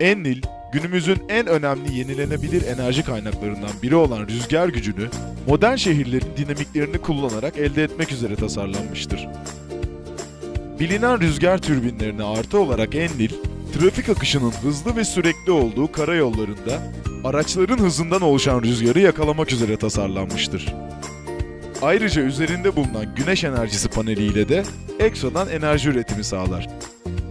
Ennil, günümüzün en önemli yenilenebilir enerji kaynaklarından biri olan rüzgar gücünü modern şehirlerin dinamiklerini kullanarak elde etmek üzere tasarlanmıştır. Bilinen rüzgar türbinlerine artı olarak Ennil, trafik akışının hızlı ve sürekli olduğu karayollarında araçların hızından oluşan rüzgarı yakalamak üzere tasarlanmıştır. Ayrıca üzerinde bulunan güneş enerjisi paneliyle de ekstradan enerji üretimi sağlar.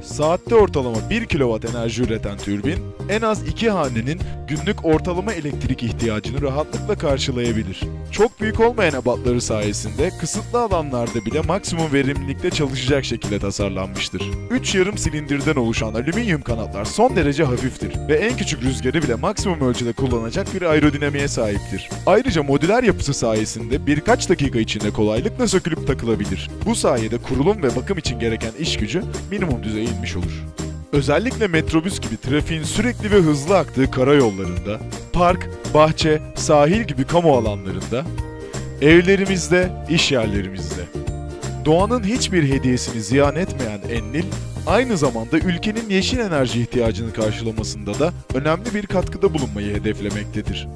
Saatte ortalama 1 kW enerji üreten türbin, en az iki hanenin günlük ortalama elektrik ihtiyacını rahatlıkla karşılayabilir. Çok büyük olmayan ebatları sayesinde kısıtlı alanlarda bile maksimum verimlilikte çalışacak şekilde tasarlanmıştır. 3 yarım silindirden oluşan alüminyum kanatlar son derece hafiftir ve en küçük rüzgarı bile maksimum ölçüde kullanacak bir aerodinamiğe sahiptir. Ayrıca modüler yapısı sayesinde birkaç dakika içinde kolaylıkla sökülüp takılabilir. Bu sayede kurulum ve bakım için gereken iş gücü minimum düzeye inmiş olur. Özellikle metrobüs gibi trafiğin sürekli ve hızlı aktığı karayollarında, park, bahçe, sahil gibi kamu alanlarında, evlerimizde, iş yerlerimizde. Doğanın hiçbir hediyesini ziyan etmeyen Ennil, aynı zamanda ülkenin yeşil enerji ihtiyacını karşılamasında da önemli bir katkıda bulunmayı hedeflemektedir.